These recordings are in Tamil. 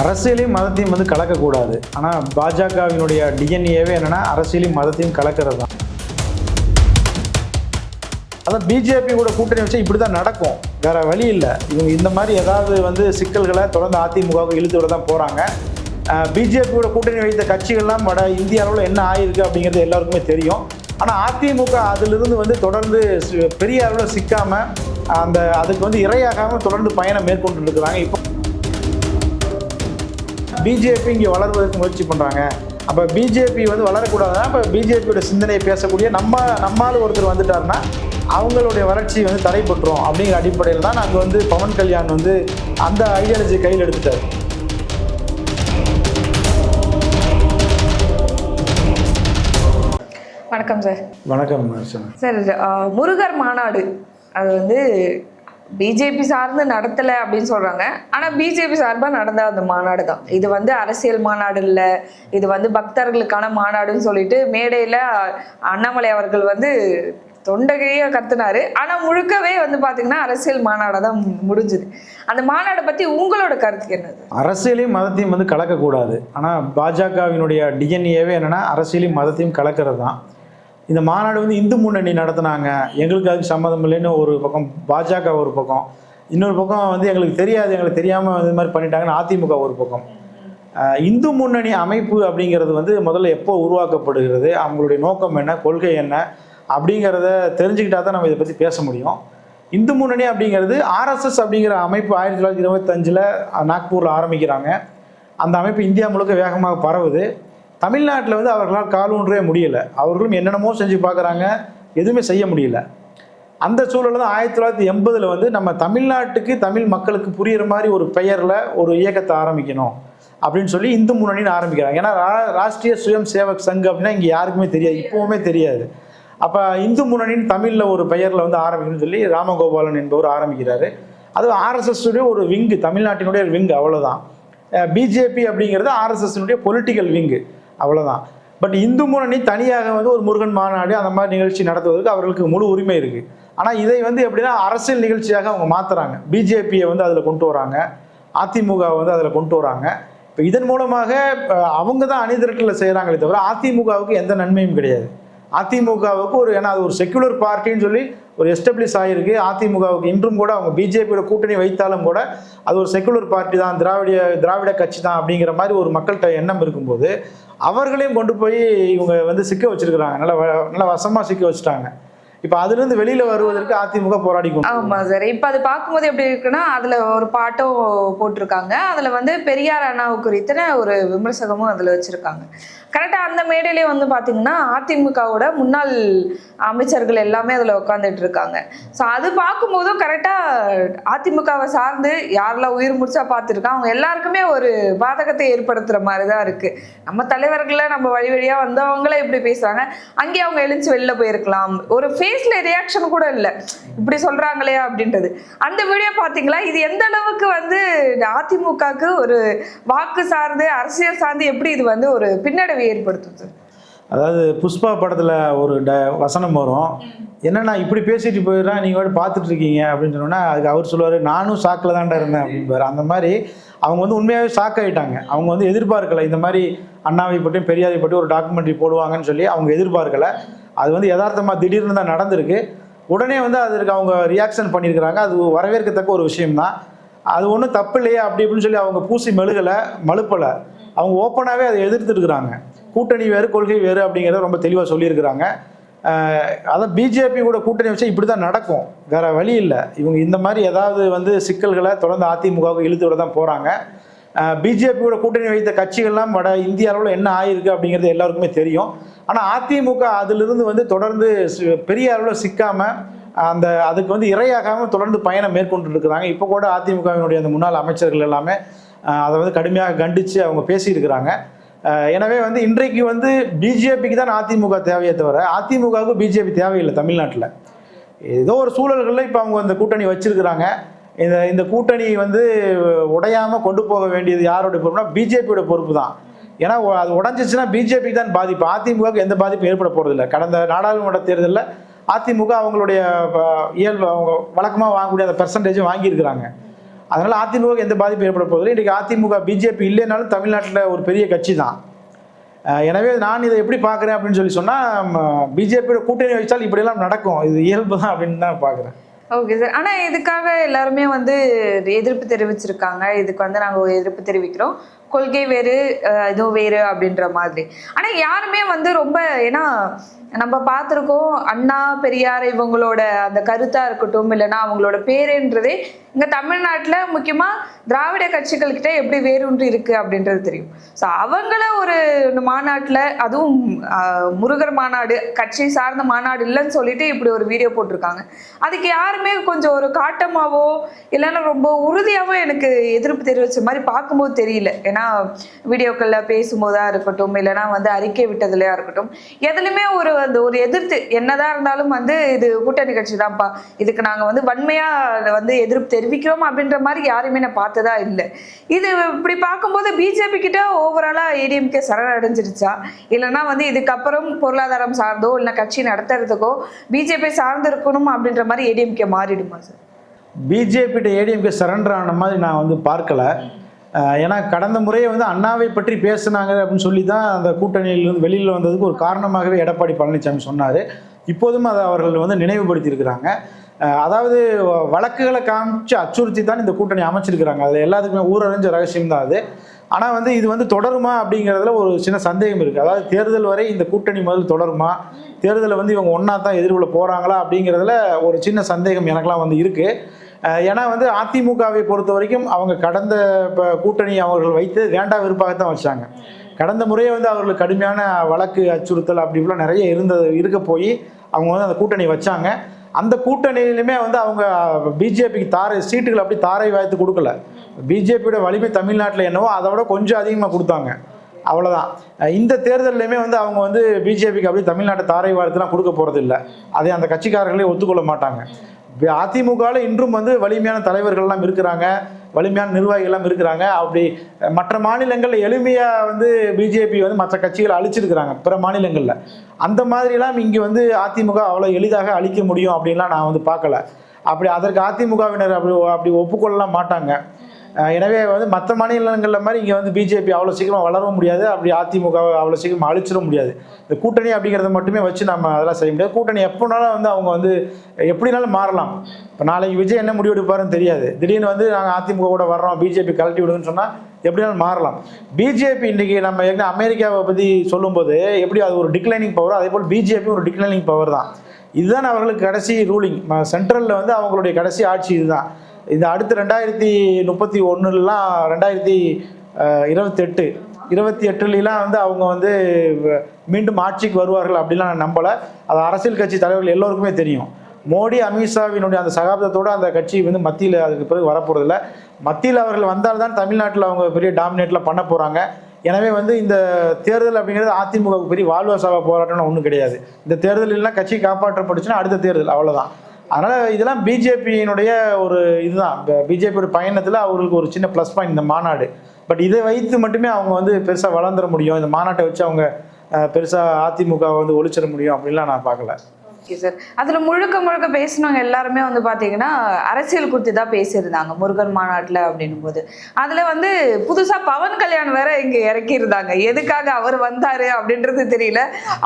அரசியலையும் மதத்தையும் வந்து கலக்கக்கூடாது. ஆனால் பாஜகவினுடைய டிஎன்ஏவே என்னென்னா அரசியலையும் மதத்தையும் கலக்கிறது தான். அதான் பிஜேபி கூட கூட்டணி வச்சா இப்படி தான் நடக்கும். வேற வழி இல்லை. இவங்க இந்த மாதிரி ஏதாவது வந்து சிக்கல்களை தொடர்ந்து அதிமுகவுக்கு இழுத்து விட தான் போகிறாங்க பிஜேபியோட கூட்டணி வைத்த கட்சிகள்லாம் வட இந்திய அளவில் என்ன ஆயிருக்கு அப்படிங்கிறது எல்லாருக்குமே தெரியும். ஆனால் அதிமுக அதிலிருந்து வந்து தொடர்ந்து பெரிய அளவில் சிக்காமல் அந்த அதுக்கு வந்து இரையாகாமல் தொடர்ந்து பயணம் மேற்கொண்டு இருக்கிறாங்க. இப்போ பிஜேபி இங்கே வளர்வதற்கு முயற்சி பண்ணுறாங்க அப்போ பிஜேபி வந்து வளரக்கூடாதுன்னா இப்போ பிஜேபியோட சிந்தனையை பேசக்கூடிய நம்ம நம்மால் ஒருத்தர் வந்துட்டாருன்னா அவங்களுடைய வளர்ச்சி வந்து தடைப்பட்டுரும் அப்படிங்கிற அடிப்படையில் தான் நாங்கள் வந்து பவன் கல்யாண் வந்து அந்த ஐடியாலஜி கையில் எடுத்துட்டார். வணக்கம் சார். வணக்கம் சார் முருகர் மாநாடு. அது வந்து பிஜேபி சார்ந்து நடத்தலை அப்படின்னு சொல்கிறாங்க ஆனால் பிஜேபி சார்பாக நடந்த அந்த மாநாடு தான். இது வந்து அரசியல் மாநாடு இல்லை. இது வந்து பக்தர்களுக்கான மாநாடுன்னு சொல்லிட்டு மேடையில் அண்ணாமலை அவர்கள் வந்து தொண்டகையே கத்துனாரு. ஆனா முழுக்கவே வந்து பாத்தீங்கன்னா அரசியல் மாநாடா தான் முடிஞ்சுது. அந்த மாநாடை பத்தி உங்களோட கருத்து என்னது? அரசியலையும் மதத்தையும் வந்து கலக்கக்கூடாது. ஆனால் பாஜகவினுடைய டிஎன்ஏவே என்னென்னா அரசியலையும் மதத்தையும் கலக்கிறது தான். இந்த மாநாடு வந்து இந்து முன்னணி நடத்துனாங்க. எங்களுக்கு அதுக்கு சம்மதம் இல்லைன்னு ஒரு பக்கம் பாஜக ஒரு பக்கம். இன்னொரு பக்கம் வந்து எங்களுக்கு தெரியாது எங்களுக்கு தெரியாமல் இது மாதிரி பண்ணிட்டாங்கன்னு அதிமுக ஒரு பக்கம். இந்து முன்னணி அமைப்பு அப்படிங்கிறது வந்து முதல்ல எப்போ உருவாக்கப்படுகிறது அவங்களுடைய நோக்கம் என்ன கொள்கை என்ன அப்படிங்கிறத தெரிஞ்சுக்கிட்டா தான் நம்ம இதை பற்றி பேச முடியும். இந்து முன்னணி அப்படிங்கிறது ஆர்எஸ்எஸ் அப்படிங்கிற அமைப்பு ஆயிரத்தி தொள்ளாயிரத்தி இருபத்தஞ்சில் நாக்பூரில் ஆரம்பிக்கிறாங்க. அந்த அமைப்பு இந்தியா முழுக்க வேகமாக பரவுது. தமிழ்நாட்டில் வந்து அவர்களால் காலூன்றவே முடியல. அவர்களும் என்னென்னமோ செஞ்சு பார்க்குறாங்க. எதுவுமே செய்ய முடியல. அந்த சூழலில் தான் ஆயிரத்தி தொள்ளாயிரத்தி எண்பதில் வந்து நம்ம தமிழ்நாட்டுக்கு தமிழ் மக்களுக்கு புரியிற மாதிரி ஒரு பெயரில் ஒரு இயக்கத்தை ஆரம்பிக்கணும் அப்படின்னு சொல்லி இந்து முன்னணின்னு ஆரம்பிக்கிறாங்க. ஏன்னா ரா- ராஷ்ட்ரிய சுயம் சேவக் சங்கு அப்படின்னா இங்கே யாருக்குமே தெரியாது. இப்போவுமே தெரியாது. அப்போ இந்து முன்னணின்னு தமிழில் ஒரு பெயரில் வந்து ஆரம்பிக்கணும்னு சொல்லி ராமகோபாலன் என்பவர் ஆரம்பிக்கிறாரு. அது ஆர்எஸ்எஸ்னுடைய ஒரு விங்கு தமிழ்நாட்டினுடைய ஒரு விங்கு அவ்வளோதான் பிஜேபி அப்படிங்கிறது ஆர்எஸ்எஸ்னுடைய பொலிட்டிக்கல் விங்கு. அவ்வளோதான் பட் இந்து முன்னணி தனியாக வந்து ஒரு முருகன் மாநாடு அந்த மாதிரி நிகழ்ச்சி நடத்துவதற்கு அவர்களுக்கு முழு உரிமை இருக்குது ஆனால் இதை வந்து எப்படின்னா அரசியல் நிகழ்ச்சியாக அவங்க மாற்றுறாங்க பிஜேபியை வந்து அதில் கொண்டு வராங்க. அதிமுக வந்து அதில் கொண்டு வராங்க. இப்போ இதன் மூலமாக அவங்க தான் அணிதிரட்டில் செய்கிறாங்களே தவிர அதிமுகவுக்கு எந்த நன்மையும் கிடையாது. அதிமுகவுக்கு ஒரு ஏன்னா அது ஒரு செக்குலர் பார்ட்டின்னு சொல்லி ஒரு எஸ்டப்ளிஷ் ஆகிருக்கு அதிமுகவுக்கு இன்றும் கூட அவங்க பிஜேபியோட கூட்டணி வைத்தாலும் கூட அது ஒரு செக்குலர் பார்ட்டி தான். திராவிட திராவிட கட்சி தான் அப்படிங்கிற மாதிரி ஒரு மக்கள்கிட்ட எண்ணம் இருக்கும்போது அவர்களையும் கொண்டு போய் இவங்க வந்து சிக்க வச்சிருக்கிறாங்க. நல்லா வ- நல்லா வசமாக சிக்க வச்சுட்டாங்க. இப்போ அதுலேருந்து வெளியில் வருவதற்கு அதிமுக போராடிக்கும் ஆமா சார் இப்ப அது பார்க்கும்போது எப்படி இருக்குன்னா அதுல ஒரு பாட்டும் போட்டிருக்காங்க. அதுல வந்து பெரியார் அண்ணாவுக்கு குறித்தன ஒரு விமர்சகமும் அதுல வச்சிருக்காங்க. கரெக்டாக அந்த மேடையிலே வந்து பார்த்தீங்கன்னா அதிமுகவோட முன்னாள் அமைச்சர்கள் எல்லாமே அதில் உட்காந்துட்டு இருக்காங்க. ஸோ அது பார்க்கும்போதும் கரெக்டாக அதிமுகவை சார்ந்து யாரெல்லாம் உயிர் முடிச்சா பார்த்துருக்கா? அவங்க எல்லாருக்குமே ஒரு பாதகத்தை ஏற்படுத்துகிற மாதிரி தான் இருக்குது நம்ம தலைவர்களை நம்ம வழி வழியாக வந்தவங்களே இப்படி பேசுகிறாங்க அங்கேயே அவங்க எழுந்து வெளில போயிருக்கலாம். ஒரு ஃபேஸில் ரியாக்ஷன் கூட இல்லை. இப்படி சொல்கிறாங்களே அப்படின்றது. அந்த வீடியோ பார்த்தீங்களா இது எந்த அளவுக்கு வந்து அதிமுகவுக்கு ஒரு வாக்கு சார்ந்து அரசியல் சார்ந்து எப்படி இது வந்து ஒரு பின்னடைவு ஏற்படுத்துது. அதாவது புஷ்பா படத்தில் ஒரு ட வசனம் வரும். என்னன்னா இப்படி பேசிட்டு போயிடுறா நீங்கள் வந்து பார்த்துட்டு இருக்கீங்க அப்படின்னு சொன்னோன்னா அதுக்கு அவர் சொல்லுவார் நானும் ஷாக்கில் தான்டா இருந்தேன். அப்படின்பாரு அந்த மாதிரி அவங்க வந்து உண்மையாகவே ஷாக் ஆகிட்டாங்க அவங்க வந்து எதிர்பார்க்கலை இந்த மாதிரி அண்ணாவை பற்றியும் பெரியாரை பற்றி ஒரு டாக்குமெண்ட்ரி போடுவாங்கன்னு சொல்லி அவங்க எதிர்பார்க்கலை. அது வந்து யதார்த்தமாக திடீர்னு தான் நடந்திருக்கு. உடனே வந்து அதற்கு அவங்க ரியாக்ஷன் பண்ணியிருக்கிறாங்க. அது வரவேற்கத்தக்க ஒரு விஷயம்தான். அது ஒன்றும் தப்பு இல்லையா அப்படி இப்படின்னு சொல்லி அவங்க பூசி மெழுகலை மழுப்பலை. அவங்க ஓப்பனாகவே அதை எதிர்த்துருக்குறாங்க கூட்டணி வேறு கொள்கை வேறு அப்படிங்கிறத ரொம்ப தெளிவாக சொல்லியிருக்கிறாங்க. அதான் பிஜேபி கூட கூட்டணி வச்சா இப்படி தான் நடக்கும். வேற வழி இல்லை. இவங்க இந்த மாதிரி ஏதாவது வந்து சிக்கல்களை தொடர்ந்து அதிமுகவுக்கு இழுத்து விட தான் போகிறாங்க பிஜேபியோட கூட்டணி வைத்த கட்சிகள்லாம் வட இந்திய அளவில் என்ன ஆயிருக்கு அப்படிங்கிறது எல்லாருக்குமே தெரியும். ஆனால் அதிமுக அதிலிருந்து வந்து தொடர்ந்து பெரிய அளவில் சிக்காமல் அந்த அதுக்கு வந்து இரையாகாமல் தொடர்ந்து பயணம் மேற்கொண்டு இருக்கிறாங்க இப்போ கூட அதிமுகவினுடைய அந்த முன்னாள் அமைச்சர்கள் எல்லாமே அதை வந்து கடுமையாக கண்டித்து அவங்க பேசியிருக்கிறாங்க. எனவே வந்து இன்றைக்கு வந்து பிஜேபிக்கு தான் அதிமுக தேவையே தவிர அதிமுகவுக்கு பிஜேபி தேவையில்லை தமிழ்நாட்டில். ஏதோ ஒரு சூழல்களில் இப்போ அவங்க அந்த கூட்டணி வச்சிருக்கிறாங்க. இந்த இந்த கூட்டணி வந்து உடையாமல் கொண்டு போக வேண்டியது யாரோட பொறுப்புனா பிஜேபியோட பொறுப்பு தான். ஏன்னா அது உடஞ்சிச்சுன்னா பிஜேபிக்கு தான் பாதிப்பு. அதிமுகவுக்கு எந்த பாதிப்பும் ஏற்பட போகிறதில்ல கடந்த நாடாளுமன்ற தேர்தலில் அதிமுக அவங்களுடைய இயல்பு அவங்க வழக்கமாக வாங்கக்கூடிய அந்த பெர்சன்டேஜும் வாங்கியிருக்கிறாங்க. அதனால் அதிமுக எந்த பாதிப்பு ஏற்பட போதில்லை இன்றைக்கு அதிமுக பிஜேபி இல்லைனாலும் தமிழ்நாட்டில் ஒரு பெரிய கட்சி தான் எனவே நான் இதை எப்படி பார்க்குறேன் அப்படின்னு சொல்லி சொன்னால் பிஜேபியோட கூட்டணி வச்சால் இப்படியெல்லாம் நடக்கும். இது இயல்பு தான் அப்படின்னு தான் பார்க்குறேன். Okay sir. ஆனால் இதுக்காக எல்லாருமே வந்து எதிர்ப்பு தெரிவிச்சிருக்காங்க. இதுக்கு வந்து நாங்கள் ஒரு எதிர்ப்பு தெரிவிக்கிறோம். கொள்கை வேறு அஹ், வேறு அப்படின்ற மாதிரி. ஆனா யாருமே வந்து ரொம்ப ஏன்னா நம்ம பார்த்துருக்கோம் அண்ணா பெரியார் இவங்களோட அந்த கருத்தா இருக்கட்டும் இல்லைன்னா அவங்களோட பேருன்றதே இங்க தமிழ்நாட்டுல முக்கியமா திராவிட கட்சிகள்கிட்ட எப்படி வேரூன்றி இருக்கு அப்படின்றது தெரியும். ஸோ அவங்கள ஒரு மாநாட்டுல அதுவும் முருகர் மாநாடு கட்சி சார்ந்த மாநாடு இல்லைன்னு சொல்லிட்டு இப்படி ஒரு வீடியோ போட்டிருக்காங்க. அதுக்கு யாருமே கொஞ்சம் ஒரு காட்டமாவோ இல்லைன்னா ரொம்ப உறுதியாவோ எனக்கு எதிர்ப்பு தெரிவிச்ச மாதிரி பார்க்கும்போது தெரியல. ஏன்னா வீடியோக்களில் பேசும்போதா இருக்கட்டும் இல்லைன்னா வந்து அறிக்கை விட்டதுலையா இருக்கட்டும் எதுலையுமே ஒரு அந்த ஒரு எதிர்த்து என்னதான் இருந்தாலும் வந்து இது கூட்டணி கட்சி தான்ப்பா. இதுக்கு நாங்கள் வந்து வன்மையாக வந்து எதிர்ப்பு தெரிவிக்கிறோம் அப்படின்ற மாதிரி யாருமே நான் பார்த்ததா இல்லை. இது இப்படி பார்க்கும்போது பிஜேபி கிட்ட ஓவராலாக ஏடிஎம்கே சரணடைஞ்சிருச்சா? இல்லைன்னா வந்து இதுக்கப்புறம் பொருளாதாரம் சார்ந்தோ இல்லை கட்சி நடத்துறதுக்கோ பிஜேபி சார்ந்து இருக்கணும் அப்படின்ற மாதிரி ஏடிஎம்கே மாறிடுமா சார்? பிஜேபிட்ட ஏடிஎம்கே சரண்டர் ஆன மாதிரி நான் வந்து பார்க்கல. ஏன்னா கடந்த முறையே வந்து அண்ணாவை பற்றி பேசுனாங்க அப்படின்னு சொல்லி தான் அந்த கூட்டணியிலிருந்து வெளியில் வந்ததுக்கு ஒரு காரணமாகவே எடப்பாடி பழனிசாமி சொன்னார். இப்போதும் அதை அவர்கள் வந்து நினைவுபடுத்தியிருக்கிறாங்க. அதாவது வ- வழக்குகளை காமிச்சு அச்சுறுத்தி தான் இந்த கூட்டணி அமைச்சிருக்கிறாங்க. அதில் எல்லாத்துக்குமே ஊரறிஞ்ச ரகசியம் தான் அது. ஆனால் வந்து இது வந்து தொடருமா அப்படிங்கிறதுல ஒரு சின்ன சந்தேகம் இருக்குது அதாவது தேர்தல் வரை இந்த கூட்டணி முதல் தொடருமா? தேர்தலை வந்து இவங்க ஒன்றா தான் எதிர்கொள்ள போகிறாங்களா அப்படிங்கிறதுல ஒரு சின்ன சந்தேகம் எனக்கெலாம் வந்து இருக்குது ஏன்னா வந்து அதிமுகவை பொறுத்த வரைக்கும் அவங்க கடந்த இப்போ கூட்டணி அவர்கள் வைத்து வேண்டா விருப்பாகத்தான் வச்சாங்க. கடந்த முறையே வந்து அவர்களுக்கு கடுமையான வழக்கு அச்சுறுத்தல் அப்படி இப்படிலாம் நிறைய இருந்தது இருக்க போய் அவங்க வந்து அந்த கூட்டணி வச்சாங்க. அந்த கூட்டணியிலுமே வந்து அவங்க பிஜேபிக்கு தாரை சீட்டுகள் அப்படி தாரை வாய்த்து கொடுக்கல. பிஜேபியோட வலிமை தமிழ்நாட்டில் என்னவோ அதை விட கொஞ்சம் அதிகமாக கொடுத்தாங்க. அவ்வளோதான் இந்த தேர்தல்லையுமே வந்து அவங்க வந்து பிஜேபிக்கு அப்படி தமிழ்நாட்டு தாரை வாரத்துலாம் கொடுக்க போகிறது இல்லை அதை அந்த கட்சிக்காரர்களே ஒத்துக்கொள்ள மாட்டாங்க. அதிமுகவில் இன்றும் வந்து வலிமையான தலைவர்கள்லாம் இருக்கிறாங்க. வலிமையான நிர்வாகிகள்லாம் இருக்கிறாங்க. அப்படி மற்ற மாநிலங்களில் எளிமையாக வந்து பிஜேபி வந்து மற்ற கட்சிகளை அழிச்சிருக்கிறாங்க பிற மாநிலங்களில். அந்த மாதிரிலாம் இங்கே வந்து அதிமுக அவ்வளோ எளிதாக அழிக்க முடியும் அப்படின்லாம் நான் வந்து பார்க்கல. அப்படி அதற்கு அதிமுகவினர் அப்படி அப்படி ஒப்புக்கொள்ளலாம் மாட்டாங்க. எனவே வந்து மற்ற மாநிலங்களில் மாதிரி இங்கே வந்து பிஜேபி அவ்வளோ சீக்கிரமாக வளரவும் முடியாது. அப்படி அதிமுக அவ்வளோ சீக்கிரமாக அழிச்சிட முடியாது. இந்த கூட்டணி அப்படிங்கிறத மட்டுமே வச்சு நம்ம அதெல்லாம் செய்ய முடியாது. கூட்டணி எப்போனாலும் வந்து அவங்க வந்து எப்படினாலும் மாறலாம். இப்போ நாளைக்கு விஜய் என்ன முடிவு எடுப்பாருன்னு தெரியாது. திடீர்னு வந்து நாங்கள் அதிமுக கூட வர்றோம் பிஜேபி கழட்டி விடுங்கன்னு சொன்னால் எப்படினாலும் மாறலாம். பிஜேபி இன்றைக்கி நம்ம ஏற்கனவே அமெரிக்காவை பற்றி சொல்லும்போது எப்படி அது ஒரு டிக்ளைனிங் பவர் அதே போல் பிஜேபி ஒரு டிக்ளைனிங் பவர் தான். இதுதான் அவர்களுக்கு கடைசி ரூலிங் சென்ட்ரலில் வந்து அவங்களுடைய கடைசி ஆட்சி இதுதான். இந்த அடுத்து ரெண்டாயிரத்தி முப்பத்தி ஒன்றுலாம் ரெண்டாயிரத்தி இருபத்தெட்டு. இருபத்தி எட்டுலாம் வந்து அவங்க வந்து மீண்டும் ஆட்சிக்கு வருவார்கள் அப்படிலாம் நான் நம்பலை. அது அரசியல் கட்சி தலைவர்கள் எல்லோருக்குமே தெரியும். மோடி அமித்ஷாவினுடைய அந்த சகாப்தத்தோட அந்த கட்சி வந்து மத்தியில் அதுக்கு பிறகு வரப்போறதில்ல. மத்தியில் அவர்கள் வந்தால் தான் தமிழ்நாட்டில் அவங்க பெரிய டாமினேட்டில் பண்ண போகிறாங்க எனவே வந்து இந்த தேர்தல் அப்படிங்கிறது அதிமுகவுக்கு பெரிய வாழ்வா சாவா போராட்டம்னு ஒன்றும் கிடையாது. இந்த தேர்தலெல்லாம் கட்சி காப்பாற்றப்பட்டுச்சுன்னா அடுத்த தேர்தல் அவ்வளோதான் அதனால் இதெல்லாம் பிஜேபியினுடைய ஒரு இதுதான். பிஜேபியோட பயணத்தில் அவர்களுக்கு ஒரு சின்ன ப்ளஸ் பாயிண்ட் இந்த மாநாடு. பட் இதை வைத்து மட்டுமே அவங்க வந்து பெருசாக வளர்ந்துட முடியும். இந்த மாநாட்டை வச்சு அவங்க பெருசாக அதிமுக வந்து ஒழிச்சிட முடியும் அப்படின்லாம் நான் பார்க்கல. ஓகே சார் அதில் முழுக்க முழுக்க பேசினவங்க எல்லாருமே வந்து பார்த்தீங்கன்னா அரசியல் குறித்து தான் பேசியிருந்தாங்க முருகன் மாநாட்டில் அப்படின்னும் போது அதில் வந்து புதுசாக பவன் கல்யாண் வேற இங்கே இறக்கியிருந்தாங்க. எதுக்காக அவர் வந்தாரு அப்படின்றது தெரியல.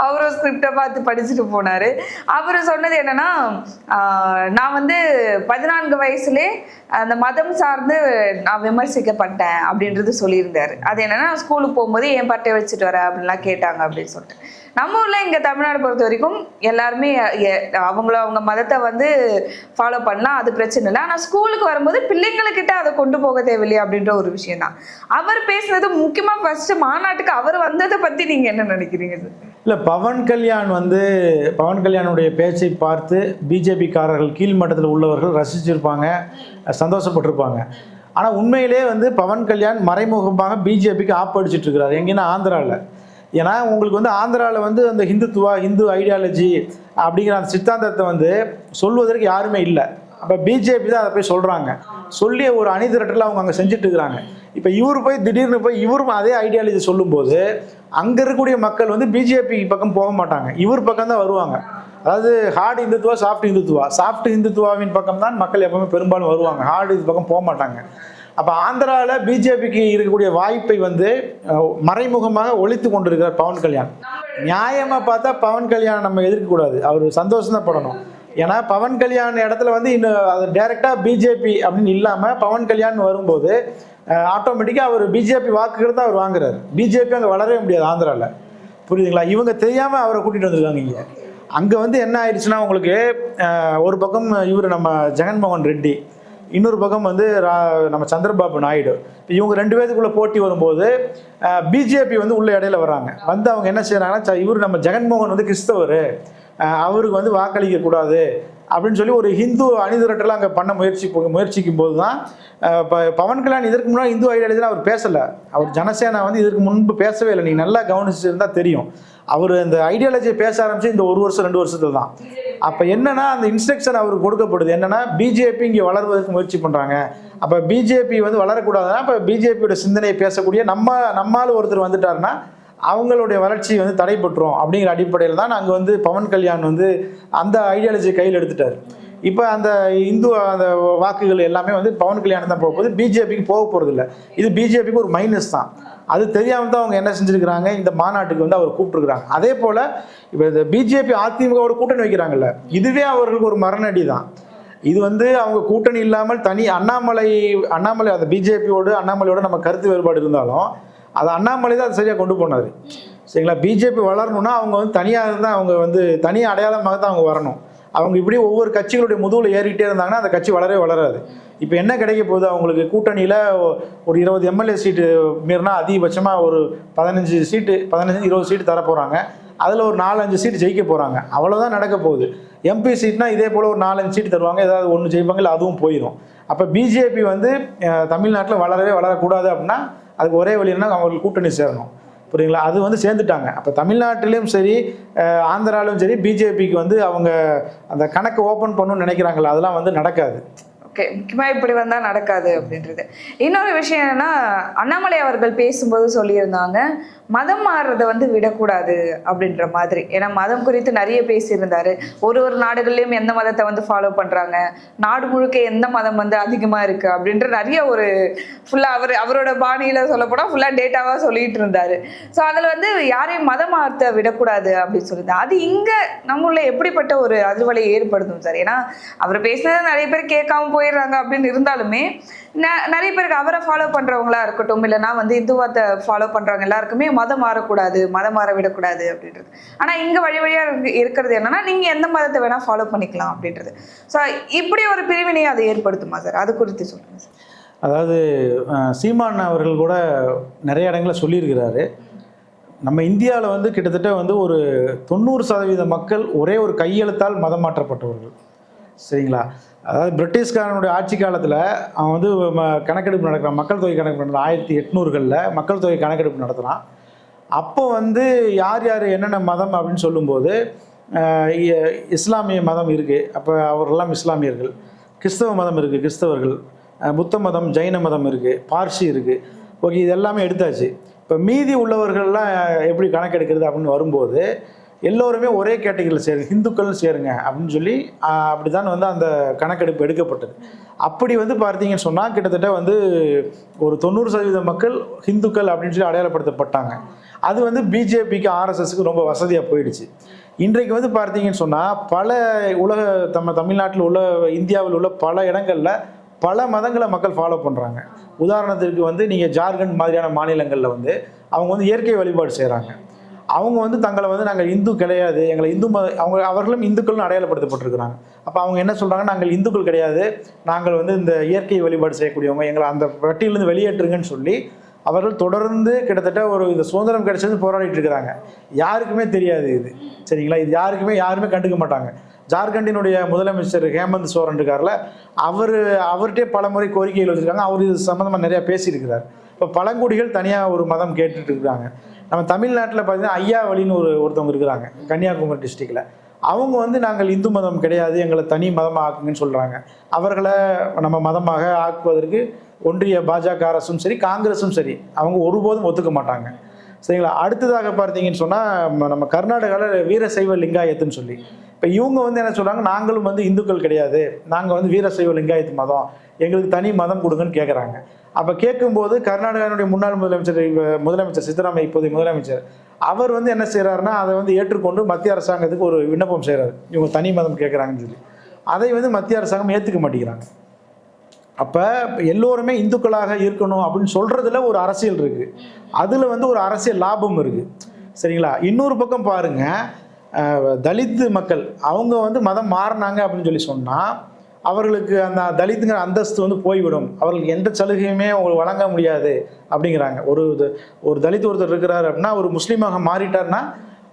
அவரும் ஸ்கிரிப்டை பார்த்து படிச்சுட்டு போனார். அவர் சொன்னது என்னன்னா நான் வந்து பதினான்கு வயசுலே அந்த மதம் சார்ந்து நான் விமர்சிக்கப்பட்டேன் அப்படின்றது சொல்லியிருந்தாரு. அது என்னென்னா ஸ்கூலுக்கு போகும்போது என் பட்டை வச்சுட்டு வர? அப்படின்லாம் கேட்டாங்க அப்படின்னு சொல்லிட்டு. நம்ம ஊர்ல இங்க தமிழ்நாடு பொறுத்த வரைக்கும் எல்லாருமே அவங்கள அவங்க மதத்தை வந்து ஃபாலோ பண்ணலாம் அது பிரச்சனை இல்லை. ஆனா ஸ்கூலுக்கு வரும்போது பிள்ளைங்களுக்கிட்ட அதை கொண்டு போக தேவையில்லையா அப்படின்ற ஒரு விஷயம் தான் அவர் பேசுனது முக்கியமா ஃபர்ஸ்ட் மாநாட்டுக்கு அவர் வந்ததை பத்தி நீங்க என்ன நினைக்கிறீங்க சார் இல்லை பவன் கல்யாண் வந்து பவன் கல்யாணுடைய பேச்சை பார்த்து பிஜேபிக்காரர்கள் கீழ்மட்டத்தில் உள்ளவர்கள் ரசிச்சிருப்பாங்க சந்தோஷப்பட்டிருப்பாங்க. ஆனால் உண்மையிலே வந்து பவன் கல்யாண் மறைமுகமாக பிஜேபிக்கு ஆப்படிச்சிட்டு இருக்கிறார். எங்கன்னா ஆந்திராவில் ஏன்னா உங்களுக்கு வந்து ஆந்திராவில் வந்து அந்த ஹிந்துத்துவா ஹிந்து ஐடியாலஜி அப்படிங்கிற அந்த சித்தாந்தத்தை வந்து சொல்வதற்கு யாருமே இல்லை. அப்போ பிஜேபி தான் அதை போய் சொல்கிறாங்க சொல்லி ஒரு அணி திரட்டல் அவங்க அங்கே செஞ்சுட்டு இருக்கிறாங்க. இப்போ இவர் போய் திடீர்னு போய் இவரும் அதே ஐடியாலஜி சொல்லும்போது அங்கே இருக்கக்கூடிய மக்கள் வந்து பிஜேபி பக்கம் போக மாட்டாங்க. இவர் பக்கம் தான் வருவாங்க. அதாவது hard Hindutva soft Hindutva soft இந்துத்துவாவின் பக்கம் தான் மக்கள் எப்பவுமே பெரும்பாலும் வருவாங்க. ஹார்டு இது பக்கம் போக மாட்டாங்க. அப்போ ஆந்திராவில் பிஜேபிக்கு இருக்கக்கூடிய வாய்ப்பை வந்து மறைமுகமாக ஒழித்து கொண்டிருக்கிறார் பவன் கல்யாண். நியாயமாக பார்த்தா பவன் கல்யாண் நம்ம எதிர்க்கக்கூடாது அவர் சந்தோஷம் தான் படணும் ஏன்னா பவன் கல்யாண் இடத்துல வந்து இன்னும் அது டைரெக்டாக பிஜேபி அப்படின்னு இல்லாமல் பவன் கல்யாண் வரும்போது ஆட்டோமேட்டிக்காக அவர் பிஜேபி வாக்குகள் தான் அவர் வாங்குறாரு. பிஜேபி அங்கே வளரவே முடியாது ஆந்திராவில் புரியுதுங்களா? இவங்க தெரியாமல் அவரை கூட்டிகிட்டு வந்திருக்காங்க இங்கே. அங்கே வந்து என்ன ஆயிடுச்சுன்னா உங்களுக்கு ஒரு பக்கம் இவர் நம்ம ஜெகன்மோகன் ரெட்டி இன்னொரு பக்கம் வந்து ரா- நம்ம சந்திரபாபு நாயுடு. இப்போ இவங்க ரெண்டு பேத்துக்குள்ள போட்டி வரும்போது பிஜேபி வந்து உள்ள இடையில வர்றாங்க. வந்து அவங்க என்ன செய்யறாங்கன்னா இவர் நம்ம ஜெகன்மோகன் வந்து கிறிஸ்தவர். அவருக்கு வந்து வாக்களிக்க கூடாது அப்படின்னு சொல்லி ஒரு ஹிந்து அணிதிரட்டலாம் அங்கே பண்ண முயற்சி முயற்சிக்கும் போது தான் இப்போ ப- பவன் கல்யாண் இதற்கு முன்னாடி இந்து ஐடியாலஜியில் அவர் பேசலை. அவர் ஜனசேனா வந்து இதற்கு முன்பு பேசவே இல்லை. நீங்கள் நல்லா கவனிச்சிருந்தா தெரியும். அவர் இந்த ஐடியாலஜியை பேச ஆரம்பிச்சு இந்த ஒரு வருஷம் ரெண்டு வருஷத்துல தான். அப்போ என்னன்னா அந்த இன்ஸ்ட்ரக்ஷன் அவருக்கு கொடுக்கப்படுது. என்னன்னா பிஜேபி இங்கே வளர்வதற்கு முயற்சி பண்ணுறாங்க அப்போ பிஜேபி வந்து வளரக்கூடாதுன்னா இப்போ பிஜேபியோட சிந்தனையை பேசக்கூடிய நம்ம நம்மால் ஒருத்தர் வந்துட்டாருன்னா அவங்களுடைய வளர்ச்சி வந்து தடைபட்டுரும் அப்படிங்கிற அடிப்படையில் தான் நாங்கள் வந்து பவன் கல்யாண் வந்து அந்த ஐடியாலஜியை கையில் எடுத்துட்டார். இப்போ அந்த இந்து அந்த வாக்குகள் எல்லாமே வந்து பவன் கல்யாணம் தான் போக போகுது. பிஜேபிக்கு போக போகிறது இல்லை இது பிஜேபிக்கு ஒரு மைனஸ் தான். அது தெரியாமல் தான் அவங்க என்ன செஞ்சுருக்கிறாங்க? இந்த மாநாட்டுக்கு வந்து அவர் கூப்பிட்டுருக்குறாங்க. அதே போல் இப்போ இந்த பிஜேபி அதிமுகவோட கூட்டணி வைக்கிறாங்கல்ல இதுவே அவர்களுக்கு ஒரு மரணடி தான் இது வந்து அவங்க கூட்டணி இல்லாமல் தனி அண்ணாமலை அண்ணாமலை அந்த பிஜேபியோடு அண்ணாமலையோட நம்ம கருத்து வேறுபாடு இருந்தாலும் அது அண்ணாமலை தான் அது சரியாக கொண்டு போனார். சரிங்களா? பிஜேபி வளரணும்னா அவங்க வந்து தனியாக தான் அவங்க வந்து தனி அடையாளமாக தான் அவங்க வரணும். அவங்க இப்படி ஒவ்வொரு கட்சிகளுடைய முதுகில் ஏறிக்கிட்டே இருந்தாங்கன்னா அந்த கட்சி வளரவே வளராது. இப்போ என்ன கிடைக்க போகுது? அவங்களுக்கு கூட்டணியில் ஒரு இருபது எம்எல்ஏ சீட்டு மீறினா அதிகபட்சமாக ஒரு பதினஞ்சு சீட்டு பதினஞ்சு இருபது சீட்டு தர போகிறாங்க அதில் ஒரு நாலஞ்சு சீட்டு ஜெயிக்க போகிறாங்க அவ்வளோதான் நடக்க போகுது. எம்பி சீட்னா இதே போல் ஒரு நாலஞ்சு சீட்டு தருவாங்க. ஏதாவது ஒன்று ஜெயிப்பாங்க இல்லை அதுவும் போயிடும். அப்போ பிஜேபி வந்து தமிழ்நாட்டில் வளரவே வளரக்கூடாது அப்படின்னா அதுக்கு ஒரே வழி என்ன அவங்களுக்கு கூட்டணி சேரணும். புரியுங்களா அது வந்து சேர்ந்துட்டாங்க. அப்போ தமிழ்நாட்டிலையும் சரி ஆந்திராலும் ஆந்திராலையும் சரி பிஜேபிக்கு வந்து அவங்க அந்த கணக்கு ஓப்பன் பண்ணணும்னு நினைக்கிறாங்களா அதெல்லாம் வந்து நடக்காது. முக்கியமாக இப்படி வந்தால் நடக்காது அப்படின்றது. இன்னொரு விஷயம் என்னன்னா அண்ணாமலை அவர்கள் பேசும்போது சொல்லியிருந்தாங்க மதம் மாறுறதை வந்து விடக்கூடாது அப்படின்ற மாதிரி. ஏன்னா மதம் குறித்து நிறைய பேசியிருந்தாரு. ஒரு ஒரு நாடுகள்லையும் எந்த மதத்தை வந்து ஃபாலோ பண்ணுறாங்க நாடு முழுக்க எந்த மதம் வந்து அதிகமாக இருக்குது அப்படின்ற நிறைய ஒரு ஃபுல்லாக அவர் அவரோட பாணியில் சொல்லப்போனால் ஃபுல்லாக டேட்டாவாக சொல்லிட்டு இருந்தாரு. ஸோ அதில் வந்து யாரையும் மதம் மாற்ற விடக்கூடாது அப்படின்னு சொல்லியிருந்தாங்க அது இங்கே நம்மள எப்படிப்பட்ட ஒரு அதிர்வலை ஏற்படுத்தும் சார்? ஏன்னா அவர் பேசினது நிறைய பேர் கேட்காம போய் போயிடுறாங்க அப்படின்னு இருந்தாலுமே ந- நிறைய பேருக்கு அவரை ஃபாலோ பண்றவங்களா இருக்கட்டும் இல்லைன்னா வந்து இந்துவத்தை ஃபாலோ பண்றவங்க எல்லாருக்குமே மதம் மாறக்கூடாது மதம் மாற விடக்கூடாது அப்படின்றது. ஆனா இங்க வழி வழியா இருக்கிறது என்னன்னா நீங்க எந்த மதத்தை வேணா ஃபாலோ பண்ணிக்கலாம் அப்படின்றது. ஸோ இப்படி ஒரு பிரிவினையை அதை ஏற்படுத்துமா சார் அது குறித்து சொல்லுங்க சார் அதாவது சீமான் அவர்கள் கூட நிறைய இடங்களில் சொல்லியிருக்கிறாரு. நம்ம இந்தியாவில் வந்து கிட்டத்தட்ட வந்து ஒரு தொண்ணூறு சதவீத மக்கள் ஒரே ஒரு கையெழுத்தால் மதம் மாற்றப்பட்டவர்கள். சரிங்களா? அதாவது பிரிட்டிஷ்காரனுடைய ஆட்சி காலத்தில் அவன் வந்து ம- கணக்கெடுப்பு நடக்கிறான் மக்கள் தொகை கணக்கெடுப்பு நடத்துறான் ஆயிரத்தி எட்நூறுகளில் மக்கள் தொகை கணக்கெடுப்பு நடத்துகிறான் அப்போ வந்து யார் யார் என்னென்ன மதம் அப்படின்னு சொல்லும்போது இஸ்லாமிய மதம் இருக்குது அப்போ அவர்களெல்லாம் இஸ்லாமியர்கள். கிறிஸ்தவ மதம் இருக்குது கிறிஸ்தவர்கள். புத்த மதம் ஜைன மதம் இருக்குது பார்சி இருக்குது ஓகே இது எல்லாமே எடுத்தாச்சு. இப்போ மீதி உள்ளவர்கள்லாம் எப்படி கணக்கெடுக்கிறது அப்படின்னு வரும்போது எல்லோருமே ஒரே கேட்டகரியில் சேரு ஹிந்துக்கள்னு சேருங்க அப்படின்னு சொல்லி அப்படி அப்படிதான் வந்து அந்த கணக்கெடுப்பு எடுக்கப்பட்டது. அப்படி வந்து பார்த்தீங்கன்னு சொன்னால் கிட்டத்தட்ட வந்து ஒரு தொண்ணூறு சதவீத மக்கள் ஹிந்துக்கள் அப்படின்னு சொல்லி அடையாளப்படுத்தப்பட்டாங்க. அது வந்து பிஜேபிக்கு ஆர்எஸ்எஸ்க்கு ரொம்ப வசதியாக போயிடுச்சு. இன்றைக்கு வந்து பார்த்தீங்கன்னு சொன்னால் பல உலக நம்ம தமிழ்நாட்டில் உள்ள இந்தியாவில் உள்ள பல இடங்களில் பல மதங்களை மக்கள் ஃபாலோ பண்ணுறாங்க உதாரணத்திற்கு வந்து நீங்கள் ஜார்க்கண்ட் மாதிரியான மாநிலங்களில் வந்து அவங்க வந்து இயற்கை வழிபாடு செய்கிறாங்க அவங்க வந்து தங்களை வந்து நாங்கள் இந்து கிடையாது. எங்களை இந்து மத அவங்க அவர்களும் இந்துக்கள்னு அடையாளப்படுத்தப்பட்டிருக்கிறாங்க. அப்போ அவங்க என்ன சொல்கிறாங்க நாங்கள் இந்துக்கள் கிடையாது. நாங்கள் வந்து இந்த இயற்கை வழிபாடு செய்யக்கூடியவங்க. எங்களை அந்த பட்டியலேருந்து வெளியேற்றுங்கன்னு சொல்லி அவர்கள் தொடர்ந்து கிட்டத்தட்ட ஒரு இந்த சுதந்திரம் கிடைச்சது போராடிட்டு இருக்கிறாங்க. யாருக்குமே தெரியாது இது. சரிங்களா? இது யாருக்குமே யாருமே கண்டுக்க மாட்டாங்க. ஜார்க்கண்டினுடைய முதலமைச்சர் ஹேமந்த் சோரன் இருக்கார்ல அவர் அவர்கிட்டே பல முறை கோரிக்கைகள் வச்சுருக்காங்க. அவர் இது சம்மந்தமாக நிறையா பேசியிருக்கிறார். இப்போ பழங்குடிகள் தனியாக ஒரு மதம் கேட்டுட்டு இருக்கிறாங்க. நம்ம தமிழ்நாட்டில் பார்த்தீங்கன்னா ஐயாவளின்னு ஒரு ஒருத்தவங்க இருக்கிறாங்க கன்னியாகுமரி டிஸ்ட்ரிக்டில் அவங்க வந்து நாங்கள் இந்து மதம் கிடையாது எங்களை தனி மதமாக ஆக்குங்கன்னு சொல்கிறாங்க அவர்களை நம்ம மதமாக ஆக்குவதற்கு ஒன்றிய பாஜக அரசும் சரி காங்கிரஸும் சரி அவங்க ஒருபோதும் ஒத்துக்க மாட்டாங்க. சரிங்களா? அடுத்ததாக பார்த்தீங்கன்னு சொன்னால் நம்ம கர்நாடகாவில் வீரசைவ லிங்காயத்துன்னு சொல்லி. இப்போ இவங்க வந்து என்ன சொல்கிறாங்க நாங்களும் வந்து இந்துக்கள் கிடையாது. நாங்கள் வந்து வீரசைவ லிங்காயத்து மதம். எங்களுக்கு தனி மதம் கொடுங்கன்னு கேட்குறாங்க அப்போ கேட்கும்போது கர்நாடகாவினுடைய முன்னாள் முதலமைச்சர் முதலமைச்சர் சித்தராமையா இப்போதைய முதலமைச்சர் அவர் வந்து என்ன செய்கிறாருன்னா அதை வந்து ஏற்றுக்கொண்டு மத்திய அரசாங்கத்துக்கு ஒரு விண்ணப்பம் செய்கிறாரு இவங்க தனி மதம் கேட்குறாங்கன்னு சொல்லி. அதை வந்து மத்திய அரசாங்கம் ஏற்றுக்க மாட்டேங்கிறாங்க. அப்போ எல்லோருமே இந்துக்களாக இருக்கணும் அப்படின்னு சொல்கிறதுல ஒரு அரசியல் இருக்குது அதில் வந்து ஒரு அரசியல் லாபம் இருக்குது சரிங்களா? இன்னொரு பக்கம் பாருங்கள் தலித் மக்கள் அவங்க வந்து மதம் மாறினாங்க அப்படின்னு சொல்லி சொன்னால் அவர்களுக்கு அந்த தலித்துங்கிற அந்தஸ்து வந்து போய்விடும். அவர்களுக்கு எந்த சலுகையுமே அவங்களுக்கு வழங்க முடியாது அப்படிங்கிறாங்க. ஒரு ஒரு தலித் ஒருத்தர் இருக்கிறார் அப்படின்னா ஒரு முஸ்லீமாக மாறிட்டார்னா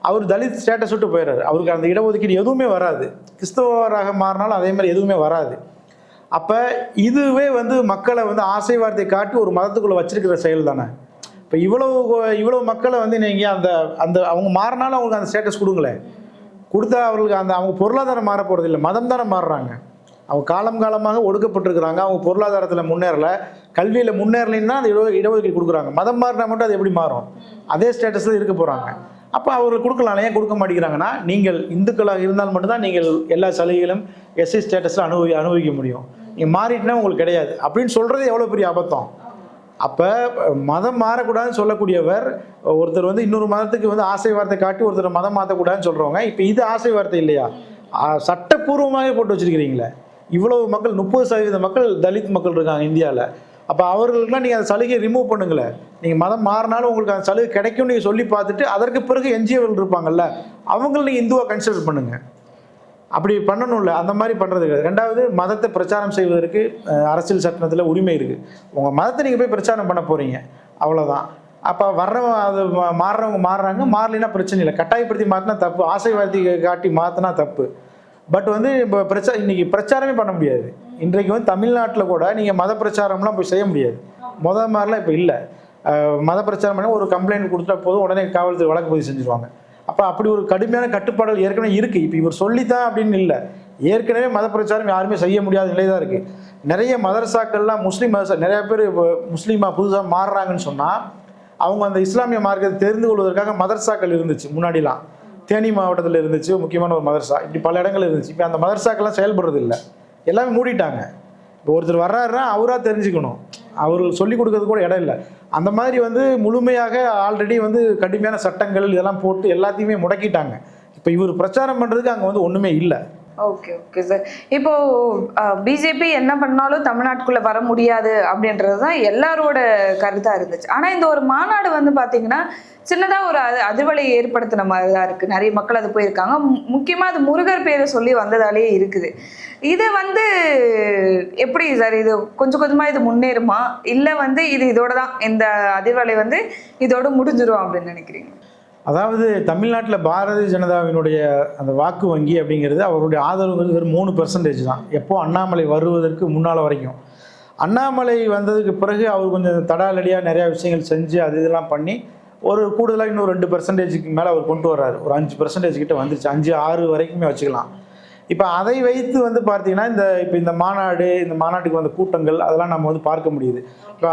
அவர் தலித் ஸ்டேட்டஸ் விட்டு போயிடுறாரு. அவருக்கு அந்த இடஒதுக்கீடு எதுவுமே வராது. கிறிஸ்தவராக மாறினாலும் அதே மாதிரி எதுவுமே வராது. அப்போ இதுவே வந்து மக்களை வந்து ஆசை வார்த்தை காட்டி ஒரு மதத்துக்குள்ளே வச்சிருக்கிற செயல் தானே? இப்போ இவ்வளவு இவ்வளவு மக்களை வந்து நீங்கள் அந்த அந்த அவங்க மாறினாலும் அவங்களுக்கு அந்த ஸ்டேட்டஸ் கொடுங்களேன் கொடுத்தா அவர்களுக்கு அந்த அவங்க பொருளாதாரம் மாற போகிறது இல்லை மதம் தானே மாறுறாங்க. அவங்க காலம் காலமாக ஒடுக்கப்பட்டிருக்கிறாங்க அவங்க பொருளாதாரத்தில் முன்னேறல கல்வியில் முன்னேறலைன்னா அந்த இட இடஒதுக்கீடு கொடுக்குறாங்க. மதம் மாறினா மட்டும் அது எப்படி மாறும்? அதே ஸ்டேட்டஸில் இருக்க போகிறாங்க அப்போ அவர்கள் கொடுக்கலாம் ஏன் கொடுக்க மாட்டேங்கிறாங்கன்னா நீங்கள் இந்துக்களாக இருந்தால் மட்டும்தான் நீங்கள் எல்லா சலுகைகளும் எஸ்சி ஸ்டேட்டஸில் அனுபவி அனுபவிக்க முடியும். நீங்கள் மாறிட்டுனா உங்களுக்கு கிடையாது. அப்படின்னு சொல்கிறது எவ்வளோ பெரிய அபத்தம்? அப்போ மதம் மாறக்கூடாதுன்னு சொல்லக்கூடியவர் ஒருத்தர் வந்து இன்னொரு மதத்துக்கு வந்து ஆசை வார்த்தை காட்டி ஒருத்தர் மதம் மாற்றக்கூடாதுன்னு சொல்கிறவங்க இப்போ இது ஆசை வார்த்தை இல்லையா? சட்டப்பூர்வமாகவே போட்டு வச்சிருக்கிறீங்களே. இவ்வளவு மக்கள் முப்பது சதவீத மக்கள் தலித் மக்கள் இருக்காங்க இந்தியாவில் அப்போ அவர்களுக்குலாம் நீங்கள் அந்த சலுகையை ரிமூவ் பண்ணுங்களேன். நீங்கள் மதம் மாறினாலும் உங்களுக்கு அந்த சலுகை கிடைக்கும்னு நீங்கள் சொல்லி பார்த்துட்டு அதற்கு பிறகு என்ஜிஓவில் இருப்பாங்கல்ல அவங்களும் நீங்கள் இந்துவாக கன்சிடர் பண்ணுங்கள் அப்படி பண்ணணும்ல அந்த மாதிரி பண்ணுறது கிடையாது. ரெண்டாவது மதத்தை பிரச்சாரம் செய்வதற்கு அரசியல் சட்டத்தில் உரிமை இருக்குது உங்கள் மதத்தை நீங்கள் போய் பிரச்சாரம் பண்ண போகிறீங்க அவ்வளோதான் அப்போ வர்றவங்க அது மா- மாறுறவங்க மாறுறாங்க. மாறலைன்னா பிரச்சனை இல்லை. கட்டாயப்படுத்தி மாற்றினா தப்பு. ஆசை வார்த்தை காட்டி மாற்றினா தப்பு. பட் வந்து இப்போ பிரச்சா இன்னைக்கு பிரச்சாரமே பண்ண முடியாது. இன்றைக்கு வந்து தமிழ்நாட்டில் கூட நீங்கள் மத பிரச்சாரம்லாம் போய் செய்ய முடியாது. முத மாதிரிலாம் இப்போ இல்லை. மத பிரச்சாரம் பண்ணி ஒரு கம்ப்ளைண்ட் கொடுத்தா போதும். உடனே காவல்துறை வழக்கு பதிவு செஞ்சுருவாங்க. அப்போ அப்படி ஒரு கடுமையான கட்டுப்பாடுகள் ஏற்கனவே இருக்குது இப்போ இவர் சொல்லித்தான் அப்படின்னு இல்லை. ஏற்கனவே மத பிரச்சாரம் யாருமே செய்ய முடியாத நிலை தான் இருக்குது நிறைய மதரசாக்கள்லாம் முஸ்லீம் மதரசா நிறைய பேர் இப்போ முஸ்லீமாக புதுசாக மாறுறாங்கன்னு சொன்னால் அவங்க அந்த இஸ்லாமிய மார்க்கத்தை தெரிந்து கொள்வதற்காக மதரசாக்கள் இருந்துச்சு முன்னாடிலாம். தேனி மாவட்டத்தில் இருந்துச்சு முக்கியமான ஒரு மதரசா. இப்படி பல இடங்கள் இருந்துச்சு. இப்போ அந்த மதரசாக்கள்லாம் செயல்படுறது இல்லை. எல்லாமே மூடிட்டாங்க. இப்போ ஒருத்தர் வர்றாருன்னா அவராக தெரிஞ்சுக்கணும். அவர் சொல்லிக் கொடுக்கறது கூட இடம் இல்லை. அந்த மாதிரி வந்து முழுமையாக ஆல்ரெடி வந்து கடுமையான சட்டங்கள் இதெல்லாம் போட்டு எல்லாத்தையுமே முடக்கிட்டாங்க. இப்போ இவர் பிரச்சாரம் பண்ணுறதுக்கு அங்கே வந்து ஒன்றுமே இல்லை. ஓகே ஓகே சார் இப்போ பிஜேபி என்ன பண்ணாலும் தமிழ்நாட்டுக்குள்ள வர முடியாது அப்படின்றது தான் எல்லாரோட கருத்தா இருந்துச்சு. ஆனா இந்த ஒரு மாநாடு வந்து பாத்தீங்கன்னா சின்னதா ஒரு அது அதிர்வலை ஏற்படுத்தின மாதிரி தான் இருக்கு. நிறைய மக்கள் அது போயிருக்காங்க. முக்கியமா அது முருகர் பேரை சொல்லி வந்ததாலே இருக்குது. இது வந்து எப்படி சார் இது கொஞ்சம் கொஞ்சமா இது முன்னேறுமா? இல்ல வந்து இது இதோட தான் இந்த அதிர்வலை வந்து இதோட முடிஞ்சிரும் அப்படின்னு நினைக்கிறீங்க? அதாவது தமிழ்நாட்டில் பாரதிய ஜனதாவினுடைய அந்த வாக்கு வங்கி அப்படிங்கிறது அவருடைய ஆதரவுங்கிறது வெறும் மூணு பெர்சன்டேஜ் தான். எப்போ அண்ணாமலை வருவதற்கு முன்னால் வரைக்கும். அண்ணாமலை வந்ததுக்கு பிறகு அவர் கொஞ்சம் தடாலடியாக நிறையா விஷயங்கள் செஞ்சு அது இதெல்லாம் பண்ணி ஒரு கூடுதலாக இன்னும் ரெண்டு பர்சன்டேஜுக்கு மேலே அவர் கொண்டு வர்றாரு. ஒரு அஞ்சு பர்சன்டேஜ் கிட்ட வந்துருச்சு. அஞ்சு ஆறு வரைக்குமே வச்சுக்கலாம். இப்போ அதை வைத்து வந்து பார்த்தீங்கன்னா இந்த இப்போ இந்த மாநாடு இந்த மாநாட்டுக்கு வந்த கூட்டங்கள் அதெல்லாம் நம்ம வந்து பார்க்க முடியுது. இப்போ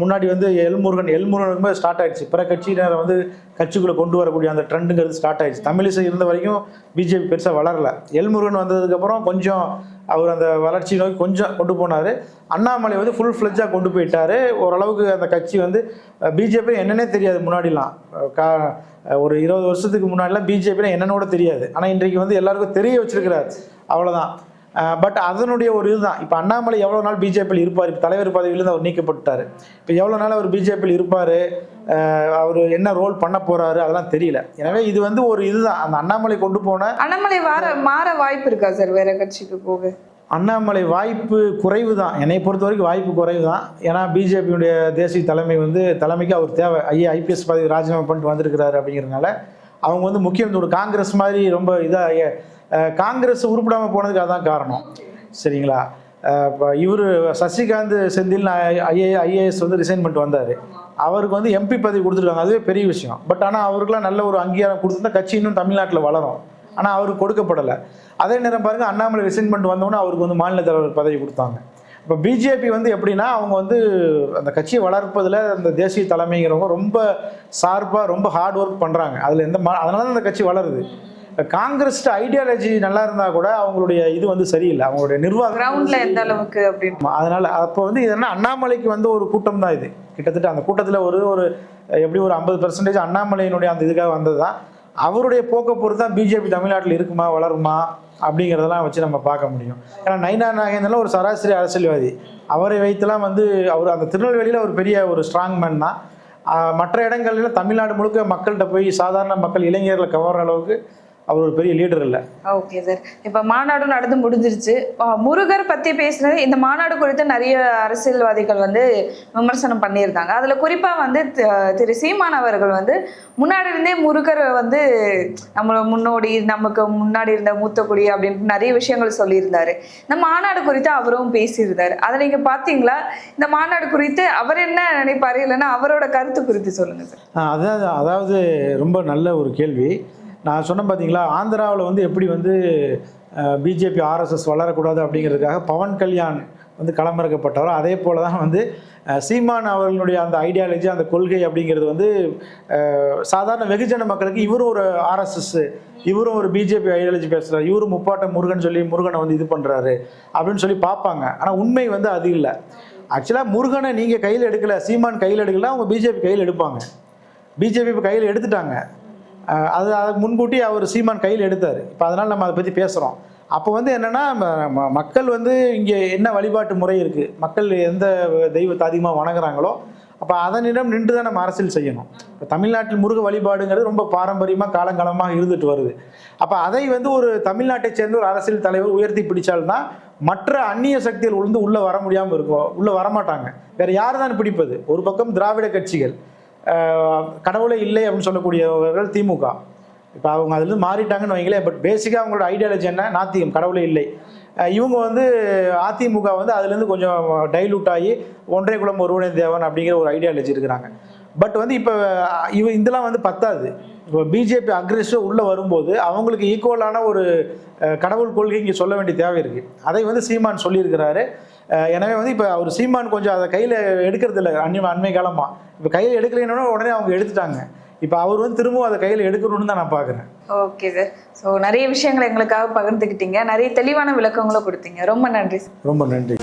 முன்னாடி வந்து எல்முருகன் எல்முருகன் ஸ்டார்ட் ஆயிடுச்சு. பிற கட்சியினரை வந்து கட்சிக்குள்ளே கொண்டு வரக்கூடிய அந்த ட்ரெண்டுங்கிறது ஸ்டார்ட் ஆயிடுச்சு. தமிழிசை இருந்த வரைக்கும் பிஜேபி பெருசாக வளரல. எல்முருகன் வந்ததுக்கப்புறம் கொஞ்சம் அவர் அந்த வளர்ச்சி நோக்கி கொஞ்சம் கொண்டு போனார். அண்ணாமலை வந்து ஃபுல் ஃப்ளெஜ்ஜாக கொண்டு போயிட்டாரு. ஓரளவுக்கு அந்த கட்சி வந்து பிஜேபி என்னன்னே தெரியாது முன்னாடிலாம். கா ஒரு இருபது வருஷத்துக்கு முன்னாடிலாம் பிஜேபினா என்னன்னு கூட தெரியாது. ஆனால் இன்றைக்கு வந்து எல்லாருக்கும் தெரிய வச்சிருக்கிறார். அவ்வளோதான் பட் அதனுடைய ஒரு இதுதான். இப்போ அண்ணாமலை எவ்வளோ நாள் பிஜேபியில் இருப்பார்? இப்போ தலைவர் பதவியிலேருந்து அவர் நீக்கப்பட்டார் இப்போ எவ்வளோ நாள் அவர் பிஜேபியில் இருப்பார்? அவர் என்ன ரோல் பண்ண போகிறாரு அதெல்லாம் தெரியல. எனவே இது வந்து ஒரு இதுதான். அந்த அண்ணாமலை கொண்டு போன அண்ணாமலை வார மாற வாய்ப்பு இருக்கா சார்? வேற கட்சிக்கு போக. அண்ணாமலை வாய்ப்பு குறைவு தான் என்னை பொறுத்த வரைக்கும் வாய்ப்பு குறைவு தான் ஏன்னா பிஜேபியுடைய தேசிய தலைமை வந்து தலைமைக்கு அவர் தேவை. ஐயா ஐபிஎஸ் பதவி ராஜினாமா பண்ணிட்டு வந்திருக்கிறாரு அப்படிங்கிறதுனால அவங்க வந்து முக்கியம் காங்கிரஸ் மாதிரி ரொம்ப இதாக காங்கிரஸ் உருப்பிடாமல் போனதுக்கு அதான் காரணம். சரிங்களா? இப்போ இவர் சசிகாந்த் செந்தில் ஐஏ ஐஏஎஸ் வந்து ரிசைன் பண்ணிட்டு வந்தார். அவருக்கு வந்து எம்பி பதவி கொடுத்துருக்காங்க. அதுவே பெரிய விஷயம். பட் ஆனால் அவருக்குலாம் நல்ல ஒரு அங்கீகாரம் கொடுத்துருந்தா கட்சி இன்னும் தமிழ்நாட்டில் வளரும். ஆனால் அவருக்கு கொடுக்கப்படலை. அதே நேரம் பாருங்கள் அண்ணாமலை ரிசைன் பண்ணிட்டு வந்தோன்னே அவருக்கு வந்து மாநில தலைவர் பதவி கொடுத்தாங்க. இப்போ பிஜேபி வந்து எப்படின்னா அவங்க வந்து அந்த கட்சியை வளர்ப்பதில் அந்த தேசிய தலைமைங்கிறவங்க ரொம்ப ஷார்ப்பாக ரொம்ப ஹார்ட் ஒர்க் பண்ணுறாங்க அதில் எந்த மா அதனால தான் அந்த கட்சி வளருது. காங்கிரஸ் ஐடியாலஜி நல்லா இருந்தால் கூட அவங்களுடைய இது வந்து சரியில்லை. அவங்களுடைய நிர்வாகம் கிரவுண்ட்ல எந்த அளவுக்கு அப்படின்னு. ஆமா, அதனால அப்போ வந்து இது என்ன அண்ணாமலைக்கு வந்து ஒரு கூட்டம் தான் இது. கிட்டத்தட்ட அந்த கூட்டத்தில் ஒரு ஒரு எப்படி ஒரு ஐம்பது பெர்சன்டேஜ் அண்ணாமலையினுடைய அந்த இதுக்காக வந்தது தான் அவருடைய போக்கை பொறுத்து தான் பிஜேபி தமிழ்நாட்டில் இருக்குமா வளருமா? அப்படிங்கிறதெல்லாம் வச்சு நம்ம பார்க்க முடியும். ஏன்னா நைனா நாகேந்திரன் ஒரு சராசரி அரசியல்வாதி. அவரை வைத்துலாம் வந்து அவர் அந்த திருநெல்வேலியில் ஒரு பெரிய ஒரு ஸ்ட்ராங் மேன் தான். மற்ற இடங்களில் தமிழ்நாடு முழுக்க மக்கள்கிட்ட போய் சாதாரண மக்கள் இளைஞர்களை கவர்ற அளவுக்கு அவர் ஒரு பெரிய லீடர் இல்லை. ஓகே சார் இப்ப மாநாடு நடந்து முடிஞ்சிருச்சு. முருகர் பத்தி பேசுனது இந்த மாநாடு குறித்து நிறைய அரசியல்வாதிகள் வந்து விமர்சனம் பண்ணியிருந்தாங்க. அதுல குறிப்பா வந்து திரு சீமான் அவர்கள் வந்து முன்னாடி இருந்தே முருகர் வந்து நம்ம முன்னோடி நமக்கு முன்னாடி இருந்த மூத்தக்குடி அப்படின்னு நிறைய விஷயங்கள் சொல்லியிருந்தாரு. இந்த மாநாடு குறித்து அவரும் பேசியிருந்தாரு. அதை நீங்க பாத்தீங்களா? இந்த மாநாடு குறித்து அவர் என்ன நினைப்பாரு? இல்லைன்னா அவரோட கருத்து குறித்து சொல்லுங்க சார் அதாவது அதாவது ரொம்ப நல்ல ஒரு கேள்வி. நான் சொன்னேன் பார்த்தீங்களா ஆந்திராவில் வந்து எப்படி வந்து பிஜேபி ஆர்எஸ்எஸ் வளரக்கூடாது அப்படிங்கிறதுக்காக பவன் கல்யாண் வந்து களமிறக்கப்பட்டாரோ அதே போல தான் வந்து சீமான் அவர்களுடைய அந்த ஐடியாலஜி அந்த கொள்கை அப்படிங்கிறது வந்து சாதாரண வெகுஜன மக்களுக்கு இவரும் ஒரு ஆர்எஸ்எஸ் இவரும் ஒரு பிஜேபி ஐடியாலஜி பேசுகிறார் இவரும் முப்பாட்ட முருகன் சொல்லி முருகனை வந்து இது பண்ணுறாரு அப்படின்னு சொல்லி பார்ப்பாங்க. ஆனால் உண்மை வந்து அது இல்லை. ஆக்சுவலாக முருகனை நீங்கள் கையில் எடுக்கலை சீமான் கையில் எடுக்கல அவங்க பிஜேபி கையில் எடுப்பாங்க. பிஜேபி இப்போ கையில் எடுத்துட்டாங்க. அது அதுக்கு முன்கூட்டி அவர் சீமான் கையில் எடுத்தார். இப்போ அதனால் நம்ம அதை பற்றி பேசுகிறோம் அப்போ வந்து என்னென்னா மக்கள் வந்து இங்கே என்ன வழிபாட்டு முறை இருக்குது மக்கள் எந்த தெய்வத்தை அதிகமாக வணங்குறாங்களோ அப்போ அதனிடம் நின்று தான் நம்ம அரசியல் செய்யணும். இப்போ தமிழ்நாட்டில் முருக வழிபாடுங்கிறது ரொம்ப பாரம்பரியமாக காலங்காலமாக இருந்துட்டு வருது. அப்போ அதை வந்து ஒரு தமிழ்நாட்டை சேர்ந்த ஒரு அரசியல் தலைவர் உயர்த்தி பிடிச்சால்தான் மற்ற அந்நிய சக்திகள் உள்ள உள்ளே வர முடியாமல் இருக்கும் உள்ளே வரமாட்டாங்க. வேறு யார் தான் பிடிப்பது? ஒரு பக்கம் திராவிட கட்சிகள். கடவுளே இல்லை அப்படின்னு சொல்லக்கூடியவர்கள் திமுக. இப்போ அவங்க அதுலேருந்து மாறிட்டாங்கன்னு வைங்களேன். பட் பேசிக்காக அவங்களோட ஐடியாலஜி என்ன? நாத்திகம் கடவுளே இல்லை. இவங்க வந்து அதிமுக வந்து அதுலேருந்து கொஞ்சம் டைலூட் ஆகி ஒன்றே குலம் ஒருவனே தேவன் அப்படிங்கிற ஒரு ஐடியாலஜி இருக்கிறாங்க. பட் வந்து இப்போ இவ இதெல்லாம் வந்து பத்தாது. இப்போ பிஜேபி அக்ரெசிவ் உள்ளே வரும்போது அவங்களுக்கு ஈக்குவலான ஒரு கடவுள் கொள்கை இங்கே சொல்ல வேண்டிய தேவை இருக்குது அதை வந்து சீமான் சொல்லியிருக்கிறாரு. எனவே வந்து இப்போ அவர் சீமான் கொஞ்சம் அதை கையில் எடுக்கிறது இல்லை அந்நிய அண்மை காலமாக இப்போ கையில் எடுக்கலைன்னா உடனே அவங்க எடுத்துட்டாங்க. இப்போ அவர் வந்து திரும்பவும் அதை கையில் எடுக்கணும்னு தான் நான் பார்க்குறேன் ஓகே சார் ஸோ நிறைய விஷயங்களை எங்களுக்காக பகிர்ந்துக்கிட்டீங்க. நிறைய தெளிவான விளக்கங்களும் கொடுத்தீங்க. ரொம்ப நன்றி சார் ரொம்ப நன்றி.